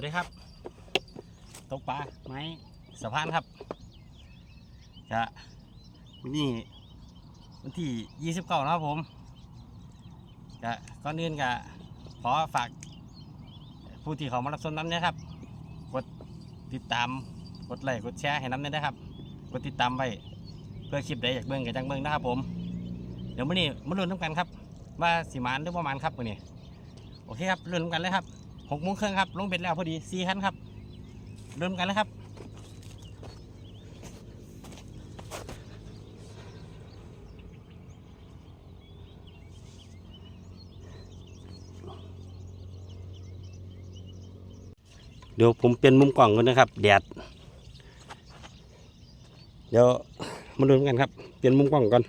วัสดีครับ ตกปลาไม้สะพานครับจะวันนี้วันที่ 29 นะครับผมจะก่อนอื่นก็ขอฝากผู้ที่เขามารับชมน้ำเนี่ยครับ กดติดตาม กดไลค์กดแชร์ให้น้ำเนี่ยนะครับ กดติดตามไว้เพื่อคลิปใดอยากเบิ่งกับจังเบิ่งนะครับผม เดี๋ยวมื้อนี้มาลุ้นน้ำกันครับ ว่าสิมานหรือประมาณครับมื้อนี้โอเคครับลุ้นน้ำกันเลยครับ หกโมงครึ่งครับ ลงเบ็ดแล้วพอดีสี่คันครับ เริ่มกันแล้วครับเดี๋ยวผมเปลี่ยนมุมกล่องก่อนนะครับแดดเดี๋ยวมาดูกันครับ เปลี่ยนมุมกล่องก่อน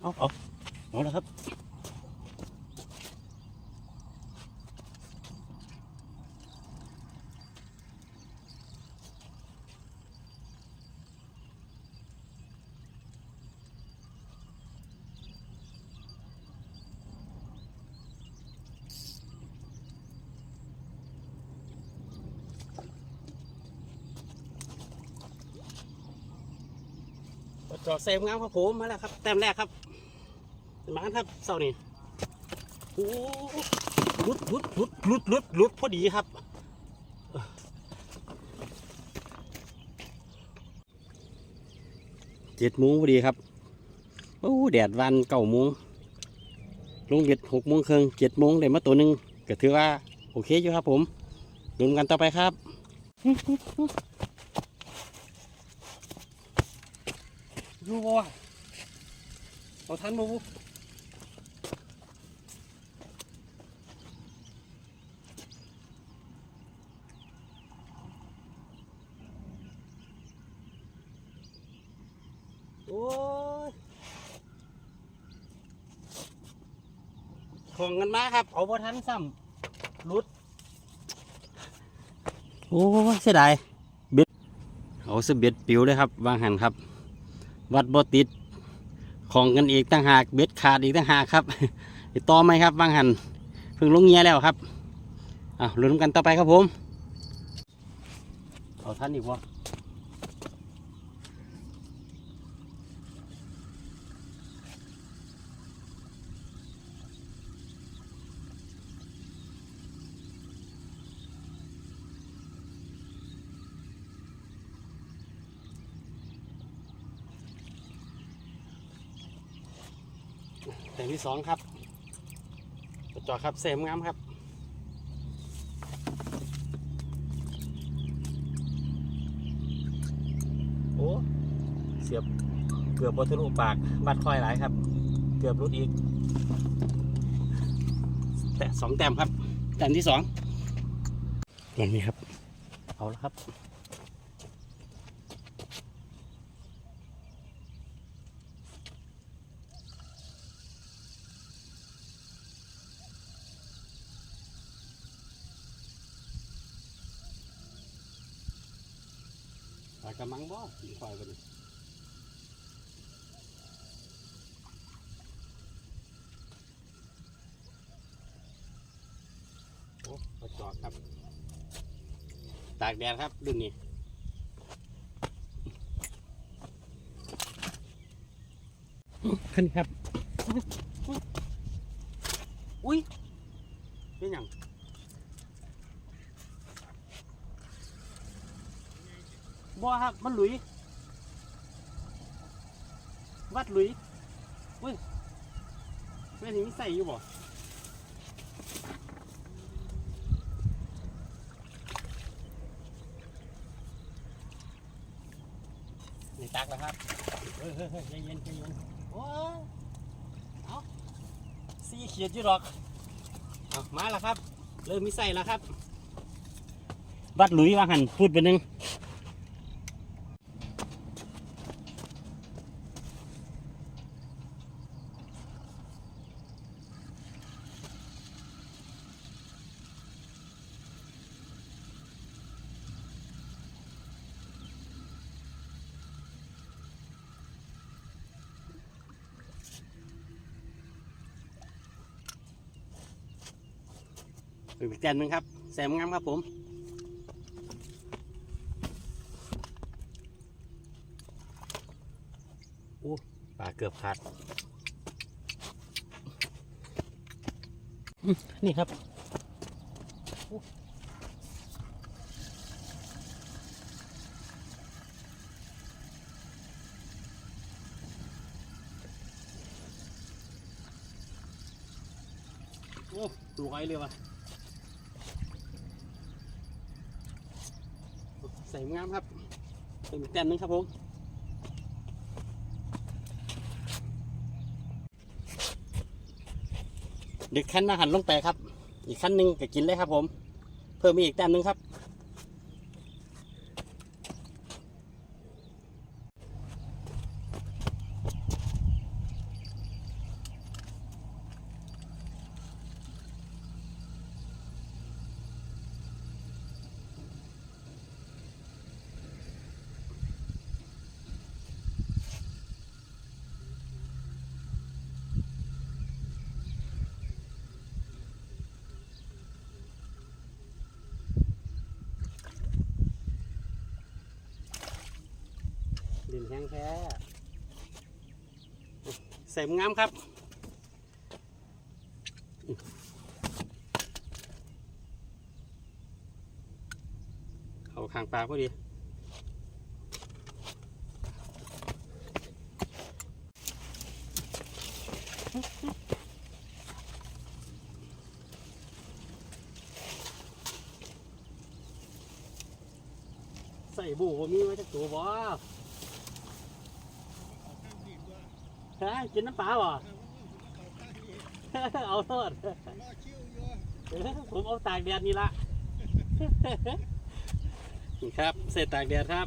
เอาเอาเอาแล้วครับ จอดเซมงามครับผมมาแล้วครับ แต้มแรกครับมาครับเสานี่โอ้ลุดลุดลุดลุดลุดลุดพอดีครับเจ็ดโมงพอดีครับโอ้แดดวันเก้าโมงลงเบ็ดหกโมงครึ่งเจ็ดโมงได้มาตัวหนึ่งก็ถือว่า โอเคอยู่ครับผมดูกันต่อไปครับ ดูบ่วะเอาทันบ่บุโอ้ยของกันมาครับ เอาบ่ทันซ้ำหลุด โอ้ยเสียดายเบ็ดเอาสเบ็ดปิวเลยครับ วางหันครับ วัดบ่ติดของกันอีกตั้งหากเบ็ดขาดอีกตั้งหากครับต่อไหมครับบางหันเพิ่งลงเงียแล้วครับอะลุ้นกันต่อไปครับผมเอาท่านอีกวะ แต่งที่สองครับกระจอกครับเสมงามครับโอ้เสียบเกือบบทะลุปากบัดคอยหลายครับ เกือบรุดอีก แต่สองแต้มครับแต้มที่สองอย่างนี้ครับ เอาละครับ ปลากระมังบ่กินควายไปดิโอ้กระจอกครับ ตากแดดครับรุ่นนี้ขึ้นครับ อุ้ยเป็นหยัง บ่ครับ มันหลุย วัดหลุยเว้ยแม่นี่มีใส่อยู่บ่นี่ตักแล้วครับเฮ้ยเฮ้ยเฮ้ยใจเย็นใจเย็นโอ้ยเอาสี่เขียดอยู่หรอกเอามาแล้วครับ เริ่มมีใส่แล้วครับ วัดหลุยว่าหันพูดไปหนึ่ง เป็นแจนหนึ่งครับ แสมงามครับผม โอ้ปลาเกือบขาด นี่ครับโอ้ดูไกลเลยว่ะ ใส่งามครับเป็นแต้มหนึงครับผมดึกขั้นมาหันลงไปครับ อีกขั้นหนึ่งก็กินเลยครับผม เพิ่มอีกแต้มหนึงครับ นแห้งแท้ใส่งามครับเขาขางปลาพอดีใส่บูบ่มีไว้จักตัวบ่ ฮะกินน้ำปลาบ่เอาโทษผมเอาตากแดดนี่ละดีครับ เสร็จตากแดดครับ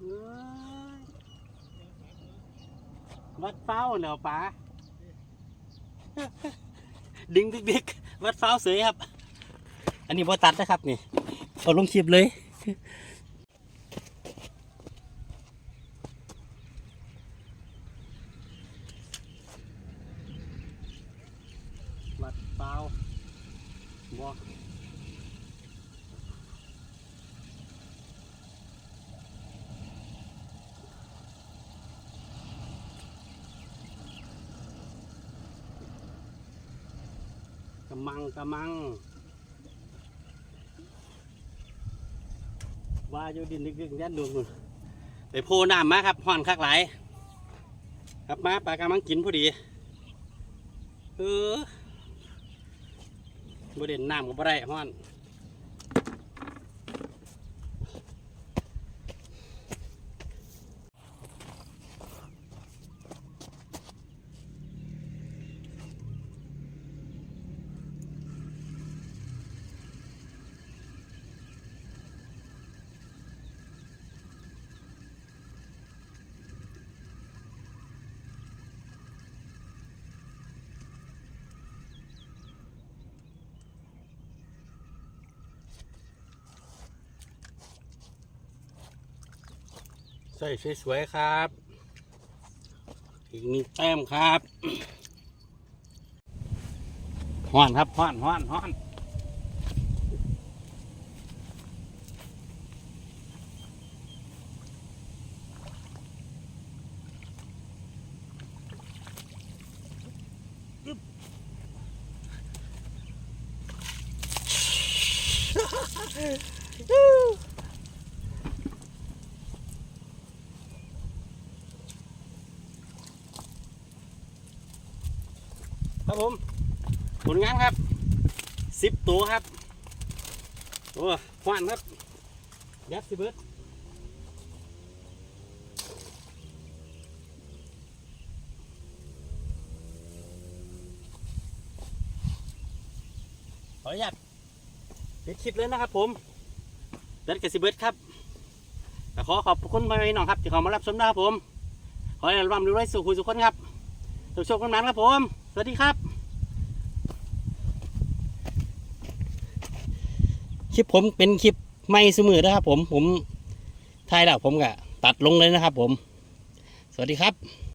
เอ้ย วัดเฝ้าเหรอป๋าดึงบิ๊กๆวัดเฝ้าเสยครับ อันนี้บ่ตัดนะครับนี่เอาลงคลิปเลยวัดเฝ้าบ่ มังกะมังว่าอยู่ดินดึกๆยันดวงไปโพน้ำมาครับห่อนคักหลายครับมาปลากำมังกินพอดีเออบ่เด่นน้ำก็บ่ได้ห่อน ใส่สวยๆครับอีกหนึ่งแต้มครับห้อนครับห้อนห้อนห้อนครับผมผลงานครับ สิบตัวครับโอ้ห้อนครับ ยัดสิเบิร์ดขออนุญาตปิดคลิปเลยนะครับผมยัดกับสิเบิร์ดครับแต่ขอขอบคุณไปน้องครับที่เขามารับชมนะครับผม ขอให้ร่ำรวยสุขุสุขคนครับสุขโชคกันนั้นครับผม สวัสดีครับ คลิปผมเป็นคลิปไม่เสมอนะครับผมผมถ่ายแล้วผมก็ตัดลงเลยนะครับผม สวัสดีครับ